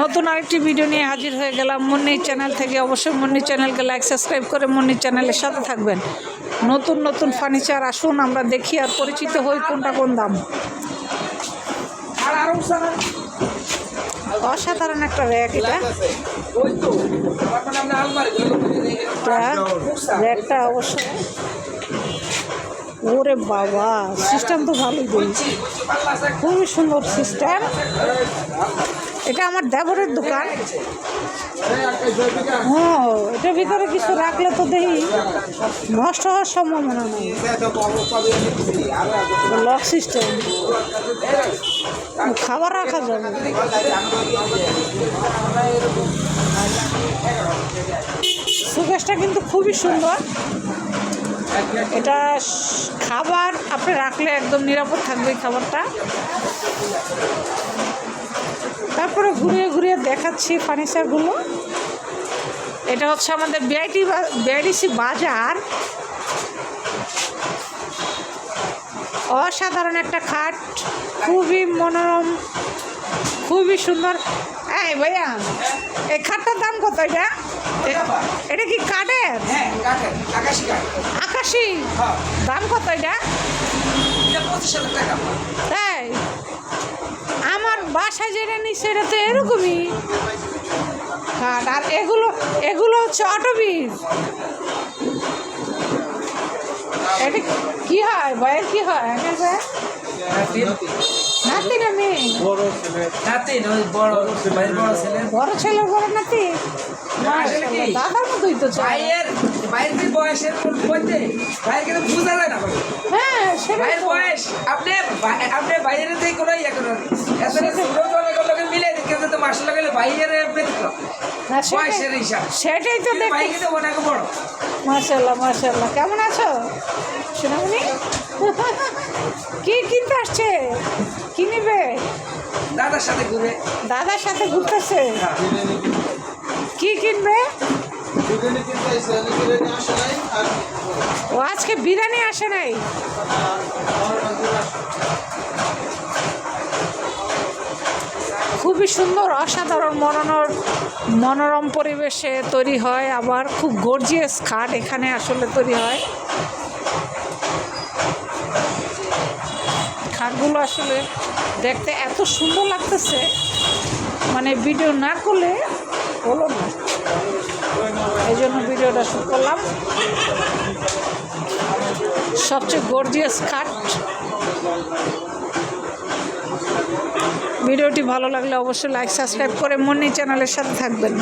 নতুন আরেকটি ভিডিও নিয়ে হাজির হয়ে গেলাম মুন্নির চ্যানেল থেকে। অবশ্যই মুন্নির চ্যানেলকে লাইক সাবস্ক্রাইব করে মুন্নির চ্যানেলের সাথে থাকবেন। নতুন নতুন ফার্নিচার আসুন, আমরা দেখি আর পরিচিত হই কোনটা কোন দাম। অসাধারণ একটা র্যাক এটা। র্যাকটা অবশ্যই ওরে বাবা সিস্টেম তো ভালোই দিয়েছে। খুবই সুন্দর সিস্টেম এটা আমার দেবরের দোকান। হ্যাঁ এটার ভিতরে কিছু রাখলে তো দেখি নষ্ট হওয়ার সম্ভাবনা নেই। Lock system. খাবার রাখা যাবে। সুকেশটা কিন্তু খুবই সুন্দর। এটা খাবার আপনি রাখলে একদম নিরাপদ থাকবে খাবারটা। তারপরে ঘুরিয়ে ঘুরিয়ে দেখাচ্ছি ফার্নিচারগুলো। এটা হচ্ছে আমাদের বিআইটি বিআইডিসি বাজার। অসাধারণ একটা খাট খুবই মনোরম খুবই সুন্দর। এই ভাইয়া এই খাটটার দাম কত এটা? এটা কি কাঠের? হ্যাঁ আকাশি হ্যাঁ। দাম কত এটা? পঁচিশ হাজার টাকা। বাসায় যেটা নিচ্ছে এটা তো এরকমই। খাট আর এগুলো এগুলো হচ্ছে অটোবিজ এটা কি হয় ভয়ের কি হয়? হ্যাঁ নাতি না মেয়ে নাতি ওই বড় বড় ছেলে। বড় ছেলে। বড় নাতি দাদার মতোই তো চাই ভাইয়ের বয়সের বলতে ভাইয়ের কিন্তু বোঝা যায় না। হ্যাঁ ভাইয়ের বয়স আপনি আপনি ভাইয়ের থেকে কোনো ইয়ে করেন এত ছোট লোকের মিলে কিন্তু তো মাসে লাগালে ভাইয়ের ব্যতিক্রম না, সেটাই- বয়সের হিসাব। সেটাই তো কিন্তু ভাই দেখতে কিন্তু অনেক বড়। কেমন আছো? সোনামণি? কি কিনতে আসছে? কি নিবে? দাদার সাথে ঘুরে। দাদার সাথে ঘুরতেছে? কি কিনবে? ও আজকে বিরিয়ানি আসে নাই? খুবই সুন্দর, অসাধারণ, মনোনর, মনোরম পরিবেশে তৈরি হয়, আবার খুব গর্জিয়াস খাট এখানে আসলে তৈরি হয়। খাটগুলো আসলে দেখতে এত সুন্দর লাগতেছে মানে ভিডিও না করলে হলো না। ভিডিওটা শুরু করলাম। সবচেয়ে গর্জিয়াস খাট ভিডিওটি ভালো লাগলে অবশ্যই লাইক সাবস্ক্রাইব করে মনি চ্যানেলের সাথে থাকবেন।